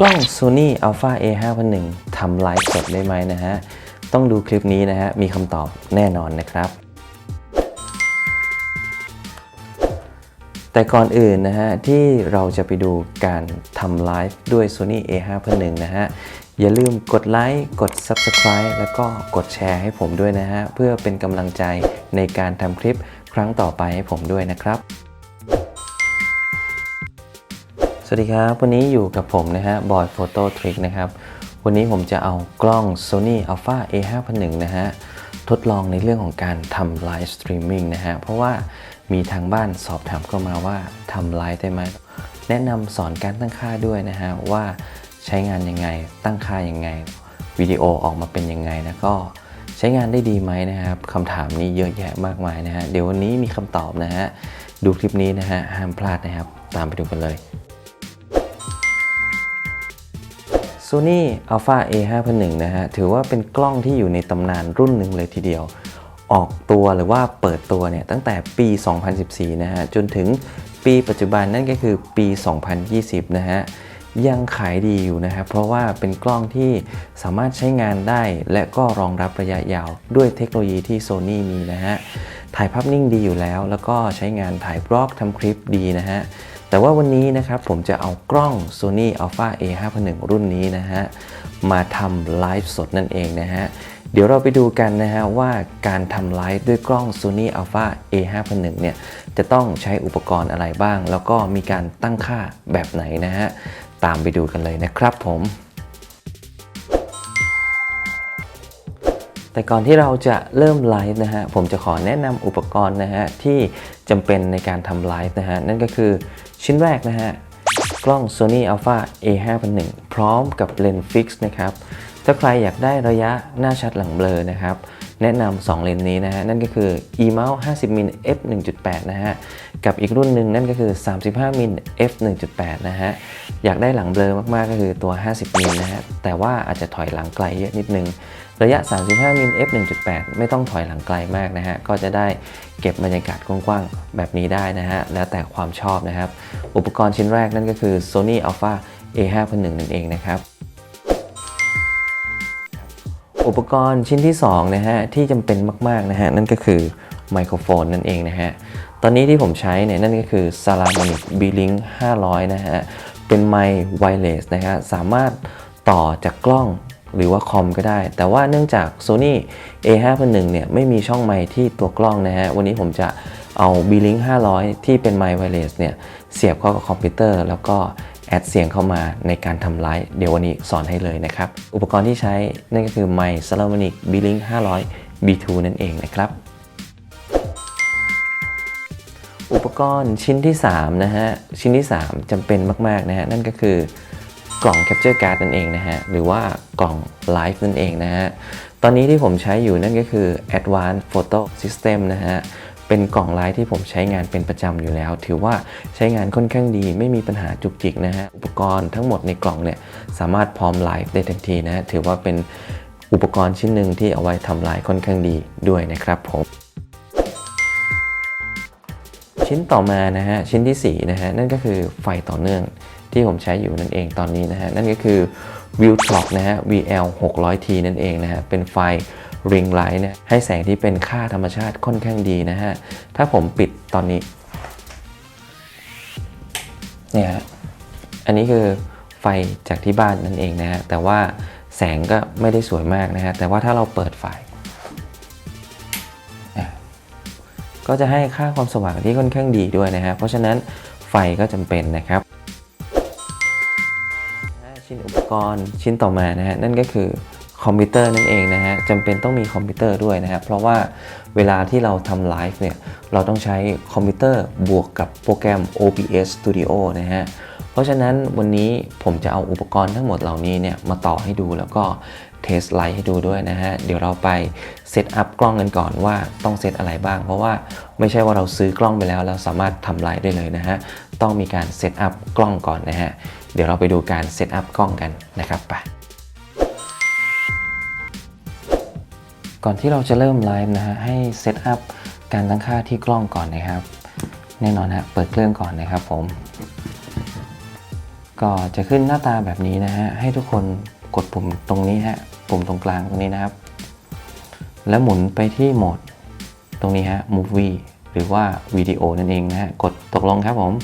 กล้อง Sony Alpha A5 1ทำไลฟ์สดได้ไหมนะฮะ ต้องดูคลิปนี้นะฮะ มีคำตอบแน่นอนนะครับ แต่ก่อนอื่นนะฮะ ที่เราจะไปดูการทำไลฟ์ด้วย Sony A5 1นะฮะ อย่าลืมกดไลค์ กด Subscribe แล้วก็กดแชร์ให้ผมด้วยนะฮะ เพื่อเป็นกำลังใจในการทำคลิปครั้งต่อไปให้ผมด้วยนะครับ สวัสดีครับ วันนี้อยู่กับผมนะฮะบอยโฟโต้ทริกนะครับ วันนี้ผมจะเอากล้อง Sony Alpha A5 1นะฮะ ทดลองในเรื่องของการทำไลฟ์สตรีมมิ่งนะฮะ เพราะว่ามีทางบ้านสอบถามเข้ามาว่าทำไลฟ์ได้ไหม แนะนำสอนการตั้งค่าด้วยนะฮะ ว่าใช้งานยังไง ตั้งค่ายังไง วิดีโอออกมาเป็นยังไงนะก็ใช้งานได้ดีไหมนะครับคำถามนี้เยอะแยะมากมายนะฮะ เดี๋ยววันนี้มีคำตอบนะฮะ ดูคลิปนี้นะฮะ ห้ามพลาดนะครับ ตามไปดูกันเลย Sony Alpha A5 1นะฮะ ถือว่าเป็นกล้องที่อยู่ในตำนานรุ่นหนึ่งเลยทีเดียว ออกตัวหรือว่าเปิดตัวเนี่ยตั้งแต่ปี 2014 นะฮะ จนถึงปีปัจจุบันนั่นก็คือปี 2020 นะฮะ ยังขายดีอยู่นะครับ เพราะว่าเป็นกล้องที่สามารถใช้งานได้ และก็รองรับระยะยาวด้วยเทคโนโลยีที่ Sony มีนะฮะ ถ่ายภาพนิ่งดีอยู่แล้ว แล้วก็ใช้งานถ่ายบล็อกทำคลิปดีนะฮะ แต่ว่าวันนี้นะครับผมจะเอากล้อง Sony Alpha A51 รุ่นนี้นะฮะ มาทำไลฟ์สดนั่นเองนะฮะ เดี๋ยวเราไปดูกันนะฮะว่าการทำไลฟ์ด้วยกล้อง Sony Alpha A51 เนี่ย จะต้องใช้อุปกรณ์อะไรบ้าง แล้วก็มีการตั้งค่าแบบไหนนะฮะ ตามไปดูกันเลยนะครับผมแต่ก่อนที่เราจะเริ่มไลฟ์นะฮะ ผมจะขอแนะนำอุปกรณ์นะฮะที่จำเป็นในการทำไลฟ์นะฮะ นั่นก็คือ ชิ้นแรกนะฮะ กล้อง Sony Alpha A51 พร้อมกับเลนส์ฟิกซ์นะครับ ถ้าใครอยากได้ระยะหน้าชัดหลังเบลอนะครับ แนะนำ2เลนส์นี้นะฮะ นั่นก็คือ E-mount 50มิล f 1.8นะฮะ กับอีกรุ่นหนึ่งนั่นก็คือ 35มิล f 1.8นะฮะ อยากได้หลังเบลอมากๆก็คือตัว 50มิลนะฮะ แต่ว่าอาจจะถอยหลังไกลเยอะนิดนึง ระยะ 35 มิล f 1.8 ไม่ต้องถอยหลังไกลมากนะฮะ ก็จะได้เก็บบรรยากาศกว้างๆ แบบนี้ได้นะฮะ แล้วแต่ความชอบนะครับ อุปกรณ์ชิ้นแรกนั่นก็คือ Sony Alpha A5 1นั่นเองนะครับ อุปกรณ์ชิ้นที่ 2 นะฮะ ที่จำเป็นมากๆ นะฮะ นั่นก็คือไมโครโฟนนั่นเองนะฮะ ตอนนี้ที่ผมใช้เนี่ยนั่นก็คือ Salamonic B-Link 500 นะฮะ เป็นไมค์ไวเลสนะฮะ สามารถต่อจากกล้อง หรือว่าคอมก็ได้ แต่ว่าเนื่องจาก Sony A5 1 เนี่ยไม่มีช่องไมค์ที่ตัวกล้องนะฮะ วันนี้ผมจะเอา B-Link 500 ที่เป็นไมค์ไวเลสเนี่ยเสียบเข้ากับคอมพิวเตอร์ แล้วก็แอดเสียงเข้ามาในการทำไลฟ์เดี๋ยววันนี้สอนให้เลยนะครับ อุปกรณ์ที่ใช้นั่นก็คือไมค์ Salamonic B-Link 500 B2 นั่นเองนะครับ อุปกรณ์ชิ้นที่3นะฮะชิ้นที่ 3จำเป็นมากๆนะฮะนั่นก็คือ กล่อง Capture Card นั่นเองนะฮะ หรือว่ากล่อง Live นั่นเองนะฮะ ตอนนี้ที่ผมใช้อยู่นั่นก็คือ Advanced Photo System นะฮะ เป็นกล่องไลฟ์ที่ผมใช้งานเป็นประจำอยู่แล้ว ถือว่าใช้งานค่อนข้างดีไม่มีปัญหาจุกจิกนะฮะ อุปกรณ์ทั้งหมดในกล่องเนี่ยสามารถพร้อมไลฟ์ได้ทันทีนะฮะ ถือว่าเป็นอุปกรณ์ชิ้นหนึ่งที่เอาไว้ทำไลฟ์ค่อนข้างดีด้วยนะครับผมชิ้นต่อมานะฮะชิ้นที่4นะฮะนั่นก็คือไฟต่อเนื่อง ที่ผมใช้อยู่นั่นเองตอนนี้นะฮะนั่นก็คือ v i e w t o p นะฮะ VL 600T นั่นเองนะฮะเป็นไฟ Ring Light นี่ยให้แสงที่เป็นค่าธรรมชาติค่อนข้างดีนะฮะถ้าผมปิดตอนนี้เนี่ยฮะอันนี้คือไฟจากที่บ้านนั่นเองนะฮะแต่ว่าแสงก็ไม่ได้สวยมากนะฮะแต่ว่าถ้าเราเปิดไฟก็จะให้ค่าความสว่างที่ค่อนข้างดีด้วยนะฮะเพราะฉะนั้นไฟก็จำเป็นนะครับ กรณ์ชิ้นต่อมานะฮะนั่นก็คือคอมพิวเตอร์นั่นเองนะฮะจำเป็นต้องมีคอมพิวเตอร์ด้วยนะครับเพราะว่าเวลาที่เราทำไลฟ์เนี่ยเราต้องใช้คอมพิวเตอร์บวกกับโปรแกรม OBS Studio นะฮะเพราะฉะนั้นวันนี้ผมจะเอาอุปกรณ์ทั้งหมดเหล่านี้เนี่ยมาต่อให้ดูแล้วก็เทสไลท์ให้ดูด้วยนะฮะเดี๋ยวเราไปเซตอัพกล้องกันก่อนว่าต้องเซตอะไรบ้าง เพราะว่าไม่ใช่ว่าเราซื้อกล้องไปแล้วเราสามารถทำไลฟ์ได้เลยนะฮะต้องมีการเซตอัพกล้องก่อนนะฮะ เดี๋ยวเราไปดูการเซตอัพกล้องกันนะครับไปก่อนที่เราจะเริ่มไลฟ์นะฮะให้เซตอัพการตั้งค่าที่กล้องก่อนนะครับ แน่นอนฮะเปิดเครื่องก่อนนะครับผม ก็จะขึ้นหน้าตาแบบนี้นะฮะให้ทุกคนกดปุ่มตรงนี้ฮะปุ่มตรงกลางตรงนี้นะครับ แล้วหมุนไปที่โหมดตรงนี้ฮะ movie หรือว่าวิดีโอนั่นเองนะฮะกดตกลงครับผม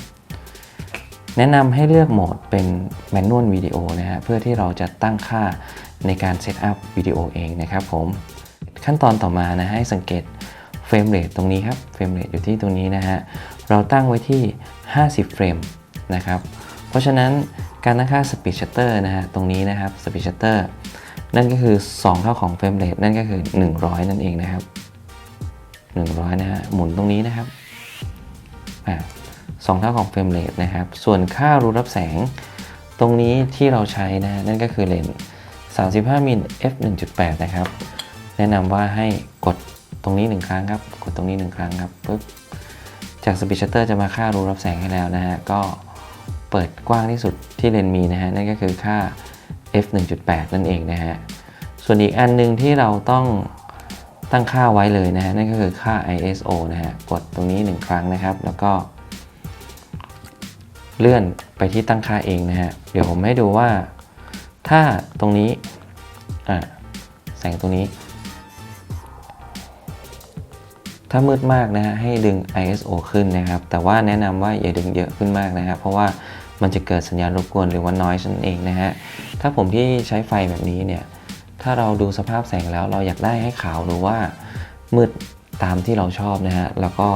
แนะนำให้เลือกโหมดเป็นแมนนวลวิดีโอนะฮะเพื่อที่เราจะตั้งค่าในการเซตอัพวิดีโอเองนะครับผมขั้นตอนต่อมานะให้สังเกตเฟรมเรทตรงนี้ครับเฟรมเรทอยู่ที่ตรงนี้นะฮะเราตั้งไว้ที่ 50 เฟรมนะครับเพราะฉะนั้นการตั้งค่า Speed Shutter นะฮะตรงนี้นะครับ Speed Shutter นั่นก็คือ 2 เท่าของเฟรมเรทนั่นก็คือ 100 นั่นเองนะครับ 100 นะฮะหมุนตรงนี้นะครับอ่า สองเท่าของเฟรมเรทนะครับ ส่วนค่ารูรับแสง ตรงนี้ที่เราใช้นะนั่นก็คือเลนส์35มิล f 1.8 นะครับ แนะนำว่าให้กดตรงนี้ 1 ครั้งครับ กดตรงนี้ 1 ครั้งครับปุ๊บจากสปีดชัตเตอร์จะมาค่ารูรับแสงให้แล้วนะฮะ ก็เปิดกว้างที่สุดที่เลนส์มีนะฮะ นั่นก็คือค่า f 1.8 นั่นเองนะฮะ ส่วนอีกอันหนึงที่เราต้องตั้งค่าไว้เลยนะฮะ นั่นก็คือค่า ISO นะฮะ กดตรงนี้ 1 ครั้งนะครับ แล้วก็ เลื่อนไปที่ตั้งค่าเองนะฮะ เดี๋ยวผมให้ดูว่า ถ้าตรงนี้แสงตรงนี้ ถ้ามืดมากนะฮะให้ดึง ISO ขึ้นนะครับ แต่ว่าแนะนำว่าอย่าดึงเยอะขึ้นมากนะครับ เพราะว่ามันจะเกิดสัญญาณรบกวนหรือว่า noise นั่นเองนะฮะ ถ้าผมที่ใช้ไฟแบบนี้เนี่ย ถ้าเราดูสภาพแสงแล้วเราอยากได้ให้ขาวหรือว่ามืด ตามที่เราชอบนะฮะแล้วก็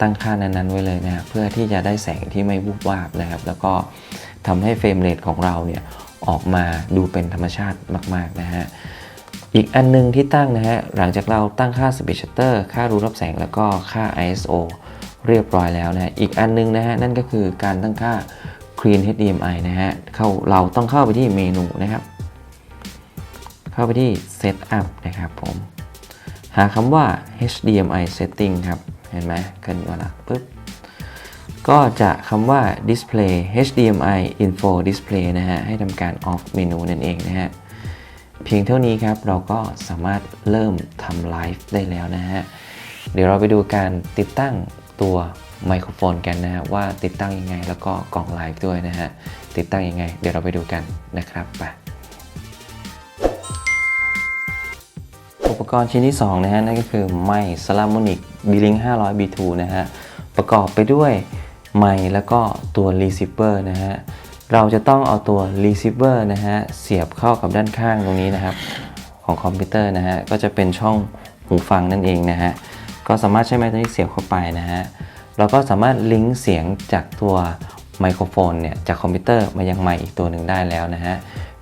ตั้งค่านั้นๆไว้เลยนะฮะเพื่อที่จะได้แสงที่ไม่วูบวาบนะครับ แล้วก็ทำให้เฟรมเรทของเราเนี่ยออกมาดูเป็นธรรมชาติมาก ๆ นะฮะอีกอันนึงที่ตั้งนะฮะหลังจากเราตั้งค่า Speed Shutter ค่ารูรับแสงแล้วก็ค่า ISO เรียบร้อยแล้วนะะอีกอันนึงนะฮะนั่นก็คือการตั้งค่า Clean HDMI นะฮะเข้าเราต้องเข้าไปที่เมนูนะครับ เข้าไปที่ Setup นะครับผม หาคำว่า HDMI Setting ครับ เห็นไหมขึ้นมาละปุ๊บ ก็จะคำว่า Display HDMI Info Display นะฮะ ให้ทำการ off เมนูนั่นเองนะฮะ เพียงเท่านี้ครับ เราก็สามารถเริ่มทำไลฟ์ได้แล้วนะฮะ เดี๋ยวเราไปดูการติดตั้งตัวไมโครโฟนกันนะฮะ ว่าติดตั้งยังไงแล้วก็กล่องไลฟ์ด้วยนะฮะ ติดตั้งยังไง เดี๋ยวเราไปดูกันนะครับไป ปกรณ์ชิ้นที่ 2 นะฮะ นั่นก็คือไมค์ Salamonic B-Link 500 B2 นะฮะ ประกอบไปด้วยไมค์แล้วก็ตัว receiver นะฮะ เราจะต้องเอาตัว receiver นะฮะ เสียบเข้ากับด้านข้างตรงนี้นะครับ ของคอมพิวเตอร์นะฮะ ก็จะเป็นช่องหูฟังนั่นเองนะฮะ ก็สามารถใช้ไมค์ตัวนี้เสียบเข้าไปนะฮะ เราก็สามารถลิงก์เสียงจากตัวไมโครโฟนเนี่ยจากคอมพิวเตอร์มายังไมค์อีกตัวหนึ่งได้แล้วนะฮะ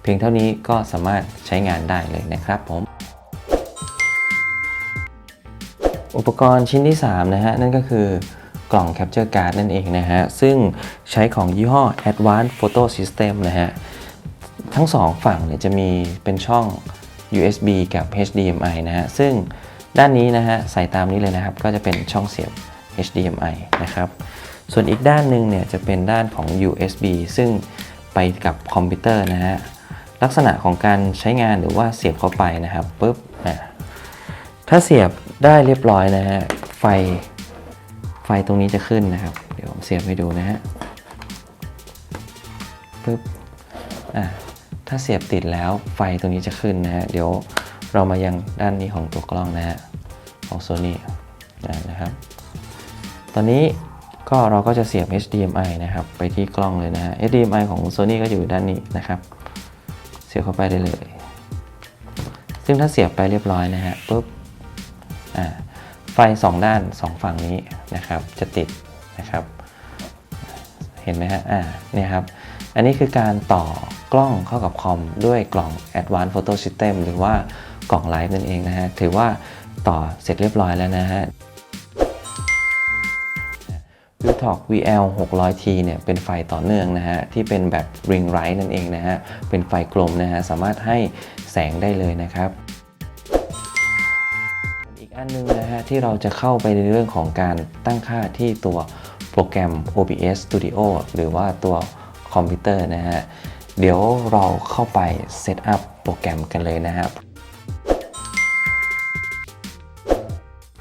เพียงเท่านี้ก็สามารถใช้งานได้เลยนะครับผม อุปกรณ์ชิ้นที่ 3 นะฮะ นั่นก็คือกล่อง Capture Card นั่นเองนะฮะ ซึ่งใช้ของยี่ห้อ Advanced Photo System นะฮะ ทั้งสองฝั่งเนี่ยจะมีเป็นช่อง USB กับ HDMI นะฮะ ซึ่งด้านนี้นะฮะ ใส่ตามนี้เลยนะครับ ก็จะเป็นช่องเสียบ HDMI นะครับ ส่วนอีกด้านหนึ่งเนี่ยจะเป็นด้านของ USB ซึ่งไปกับคอมพิวเตอร์นะฮะ ลักษณะของการใช้งานหรือว่าเสียบเข้าไปนะครับปุ๊บอะถ้าเสียบ ได้เรียบร้อยนะฮะ ไฟ ไฟตรงนี้จะขึ้นนะครับ เดี๋ยวผมเสียบให้ดูนะฮะปึ๊บ อะ ถ้าเสียบติดแล้วไฟตรงนี้จะขึ้นนะฮะ เดี๋ยวเรามายังด้านนี้ของตัวกล้องนะฮะ ของ Sony นะครับ ตอนนี้ก็เราก็จะเสียบ HDMI นะครับ ไปที่กล้องเลยนะฮะ HDMI ของ Sony ก็อยู่ด้านนี้นะครับ เสียบเข้าไปได้เลย ซึ่งถ้าเสียบไปเรียบร้อยนะฮะปุ๊บ ไฟ 2 ด้าน 2 ฝั่งนี้นะครับจะติดนะครับ เห็นไหมฮะอ่าเนี่ยครับ อันนี้คือการต่อกล้องเข้ากับคอมด้วยกล่อง Advanced Photo System หรือว่ากล่องไลฟ์นั่นเองนะฮะ ถือว่าต่อเสร็จเรียบร้อยแล้วนะฮะ u t o k VL 600T เนี่ยเป็นไฟต่อเนื่องนะฮะ ที่เป็นแบบ Ring Light นั่นเองนะฮะ เป็นไฟกลมนะฮะ สามารถให้แสงได้เลยนะครับ อันหนึงนะฮะที่เราจะเข้าไปในเรื่องของการตั้งค่าที่ตัวโปรแกรม OBS Studio หรือว่าตัวคอมพิวเตอร์นะฮะ เดี๋ยวเราเข้าไปเซตอัพโปรแกรมกันเลยนะครับ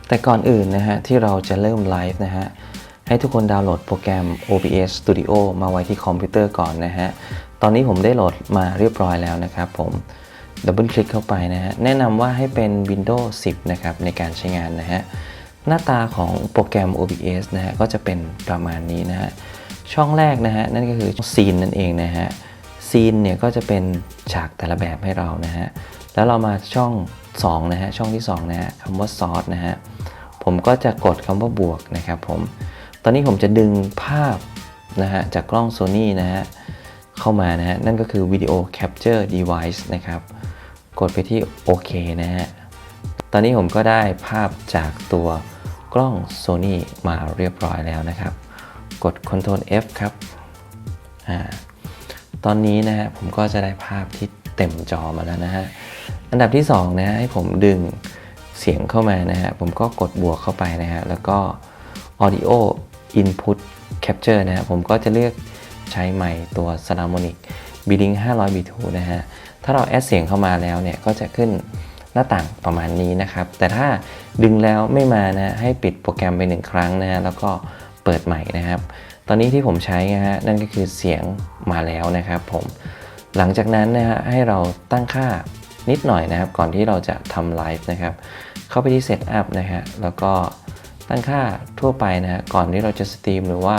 แต่ก่อนอื่นนะฮะที่เราจะเริ่มไลฟ์นะฮะให้ทุกคนดาวน์โหลดโปรแกรม OBS Studio มาไว้ที่คอมพิวเตอร์ก่อนนะฮะ ตอนนี้ผมได้โหลดมาเรียบร้อยแล้วนะครับผม ดับเบิลคลิกเข้าไปนะฮะ แนะนำว่าให้เป็น Windows 10 นะครับ ในการใช้งานนะฮะ หน้าตาของโปรแกรม OBS นะฮะ ก็จะเป็นประมาณนี้นะฮะ ช่องแรกนะฮะ นั่นก็คือซีนนั่นเองนะฮะ ซีนเนี่ยก็จะเป็นฉากแต่ละแบบให้เรานะฮะ แล้วเรามาช่อง2นะฮะ ช่องที่2นะฮะคำว่าซอสนะฮะ ผมก็จะกดคำว่าบวกนะครับผม ตอนนี้ผมจะดึงภาพนะฮะจากกล้อง Sony นะฮะเข้ามานะฮะ นั่นก็คือ Video Capture Device นะครับ กดไปที่โอเคนะฮะ ตอนนี้ผมก็ได้ภาพจากตัวกล้อง Sony มาเรียบร้อยแล้วนะครับ กด Ctrl F ครับอ่าตอนนี้นะฮะผมก็จะได้ภาพที่เต็มจอมาแล้วนะฮะ อันดับที่2นะฮะให้ผมดึงเสียงเข้ามานะฮะ ผมก็กดบวกเข้าไปนะฮะ แล้วก็ Audio Input Capture นะฮะ ผมก็จะเลือกใช้ไมค์ตัว s a r m o n i c b l i n k 500 B2 นะฮะ ถ้าเราแอดเสียงเข้ามาแล้วเนี่ยก็จะขึ้นหน้าต่างประมาณนี้นะครับ แต่ถ้าดึงแล้วไม่มานะให้ปิดโปรแกรมไปหนึ่งครั้งนะฮะแล้วก็เปิดใหม่นะครับ ตอนนี้ที่ผมใช้นะฮะนั่นก็คือเสียงมาแล้วนะครับผมหลังจากนั้นนะฮะให้เราตั้งค่านิดหน่อยนะครับ ก่อนที่เราจะทำไลฟ์นะครับ เข้าไปที่ Setup นะฮะแล้วก็ตั้งค่าทั่วไปนะฮะก่อนที่เราจะสตรีมหรือว่า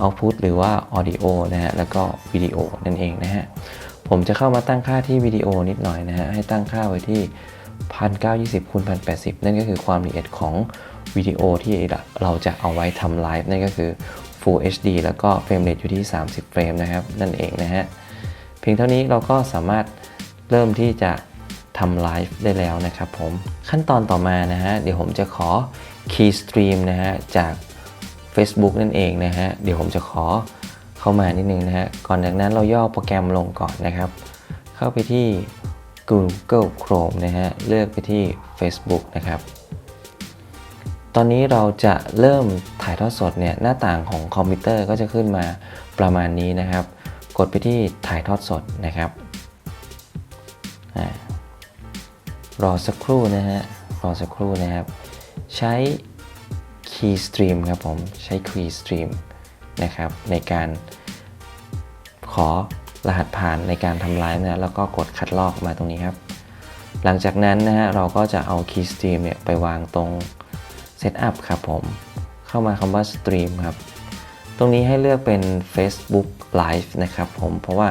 Output หรือว่า Audio นะฮะแล้วก็วิดีโอนั่นเองนะฮะ ผมจะเข้ามาตั้งค่าที่วิดีโอนิดหน่อยนะฮะ ให้ตั้งค่าไว้ที่ 1920คูณ1080 นั่นก็คือความละเอียดของวิดีโอที่เราจะเอาไว้ทำไลฟ์นั่นก็คือ Full HD แล้วก็เฟรมเรทอยู่ที่ 30 เฟรมนะครับ นั่นเองนะฮะ เพียงเท่านี้เราก็สามารถเริ่มที่จะทำไลฟ์ได้แล้วนะครับผม ขั้นตอนต่อมานะฮะ เดี๋ยวผมจะขอ Key Stream นะฮะ จาก Facebook นั่นเองนะฮะ เดี๋ยวผมจะขอ เข้ามานิดนึงนะฮะ ก่อนจากนั้นเราย่อโปรแกรมลงก่อนนะครับ เข้าไปที่ Google Chrome นะฮะ เลือกไปที่ Facebook นะครับ ตอนนี้เราจะเริ่มถ่ายทอดสดเนี่ยหน้าต่างของคอมพิวเตอร์ก็จะขึ้นมาประมาณนี้นะครับ กดไปที่ถ่ายทอดสดนะครับอรอสักครู่นะฮะ รอสักครู่นะครับ ใช้ Keystream ครับผม ใช้ Keystream นะครับ ในการขอรหัสผ่านในการทำไลฟ์นะแล้วก็กดคัดลอกมาตรงนี้ครับ หลังจากนั้นนะฮะเราก็จะเอา Keystream เนี่ยไปวางตรง Setup ครับผม เข้ามาคำว่า Stream ครับ ตรงนี้ให้เลือกเป็น Facebook Live นะครับผม เพราะว่า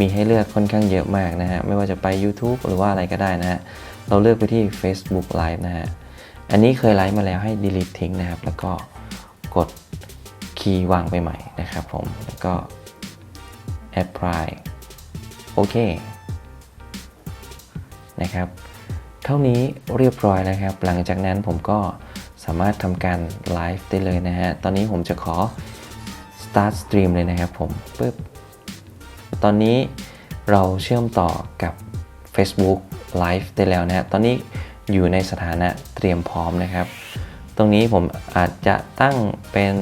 มีให้เลือกค่อนข้างเยอะมากนะฮะ ไม่ว่าจะไป YouTube หรือว่าอะไรก็ได้นะฮะ เราเลือกไปที่ Facebook Live นะฮะ อันนี้เคยไลฟ์มาแล้วให้ delete ทิ้งนะครับ แล้วก็กด คีย์วางไปใหม่นะครับผม แล้วก็ apply โอเคนะครับ เท่านี้เรียบร้อยแล้วครับ หลังจากนั้นผมก็สามารถทำการไลฟ์ได้เลยนะฮะ ตอนนี้ผมจะขอ start stream เลยนะครับผมปึ๊บ ตอนนี้เราเชื่อมต่อกับ Facebook Live ได้แล้วนะฮะ ตอนนี้อยู่ในสถานะเตรียมพร้อมนะครับ ตรงนี้ผมอาจจะตั้งเป็น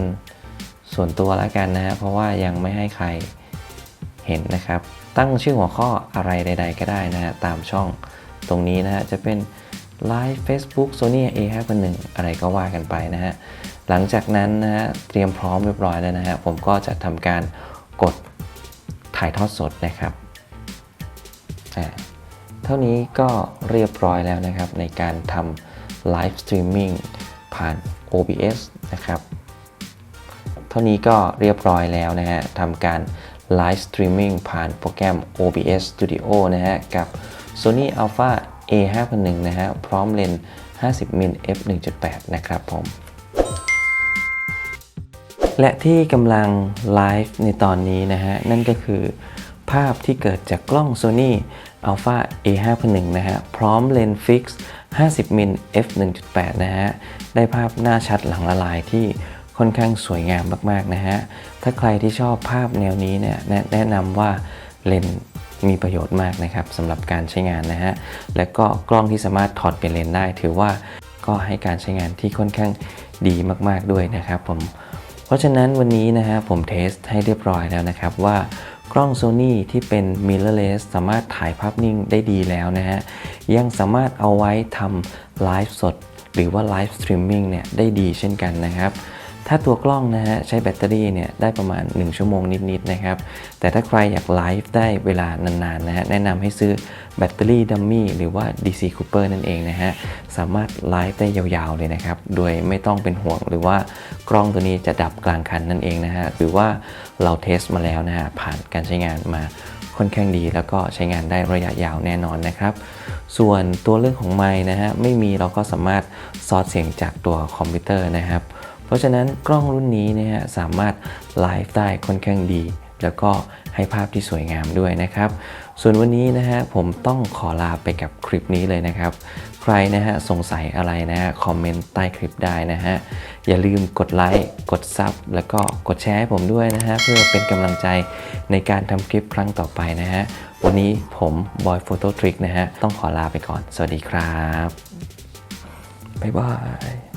ส่วนตัวแล้วกันนะฮะเพราะว่ายังไม่ให้ใครเห็นนะครับ ตั้งชื่อหัวข้ออะไรใด ๆ ก็ได้นะฮะตามช่องตรงนี้นะฮะจะเป็น Live Facebook Sony A51 อะไรก็ว่ากันไปนะฮะหลังจากนั้นนะฮะเตรียมพร้อมเรียบร้อยแล้วนะฮะผมก็จะทำการกดถ่ายทอดสดนะครับอ่าเท่านี้ก็เรียบร้อยแล้วนะครับในการทำ Live Streaming ผ่าน OBS นะครับ เท่านี้ก็เรียบร้อยแล้วนะฮะทำการ Live Streaming ผ่านโปรแกรม OBS Studio นะฮะ กับ Sony Alpha A51 นะฮะ พร้อมเลนส์50มิล f 1.8 นะครับผม และที่กำลังไลฟ์ในตอนนี้นะฮะ นั่นก็คือภาพที่เกิดจากกล้อง Sony Alpha A51 นะฮะ พร้อมเลนส์ฟิกซ์50มิล f 1.8 นะฮะ ได้ภาพหน้าชัดหลังละลายที่ ค่อนข้างสวยงามมากๆนะฮะ ถ้าใครที่ชอบภาพแนวนี้เนี่ยแนะนำว่าเลนส์มีประโยชน์มากนะครับสำหรับการใช้งานนะฮะ และก็กล้องที่สามารถถอดเปลี่ยนเลนส์ได้ ถือว่าก็ให้การใช้งานที่ค่อนข้างดีมากๆด้วยนะครับผม เพราะฉะนั้นวันนี้นะฮะผมเทสให้เรียบร้อยแล้วนะครับว่ากล้อง Sony ที่เป็น mirrorless สามารถถ่ายภาพนิ่งได้ดีแล้วนะฮะ ยังสามารถเอาไว้ทำไลฟ์สด หรือว่าไลฟ์สตรีมมิ่งเนี่ยได้ดีเช่นกันนะครับ ถ้าตัวกล้องนะฮะใช้แบตเตอรี่เนี่ยได้ประมาณ 1 ชั่วโมงนิดๆนะครับ แต่ถ้าใครอยากไลฟ์ได้เวลานานๆนะฮะแนะนำให้ซื้อแบตเตอรี่ดัมมี่หรือว่า DC Cooper นั่นเองนะฮะสามารถไลฟ์ได้ยาวๆเลยนะครับ โดยไม่ต้องเป็นห่วงหรือว่ากล้องตัวนี้จะดับกลางคันนั่นเองนะฮะหรือว่าเราเทสมาแล้วนะฮะผ่านการใช้งานมาค่อนข้างดีแล้วก็ใช้งานได้ระยะยาวแน่นอนนะครับ ส่วนตัวเรื่องของไมค์นะฮะไม่มีเราก็สามารถซอร์สเสียงจากตัวคอมพิวเตอร์นะครับ เพราะฉะนั้นกล้องรุ่นนี้นะฮะสามารถไลฟ์ได้ค่อนข้างดี แล้วก็ให้ภาพที่สวยงามด้วยนะครับ ส่วนวันนี้นะฮะผมต้องขอลาไปกับคลิปนี้เลยนะครับ ใครนะฮะสงสัยอะไรนะฮะคอมเมนต์ใต้คลิปได้นะฮะ อย่าลืมกดไลค์กดซับแล้วก็กดแชร์ให้ผมด้วยนะฮะเพื่อเป็นกำลังใจในการทำคลิปครั้งต่อไปนะฮะ วันนี้ผมบอยโฟโต้ทริกนะฮะต้องขอลาไปก่อน สวัสดีครับบ๊ายบาย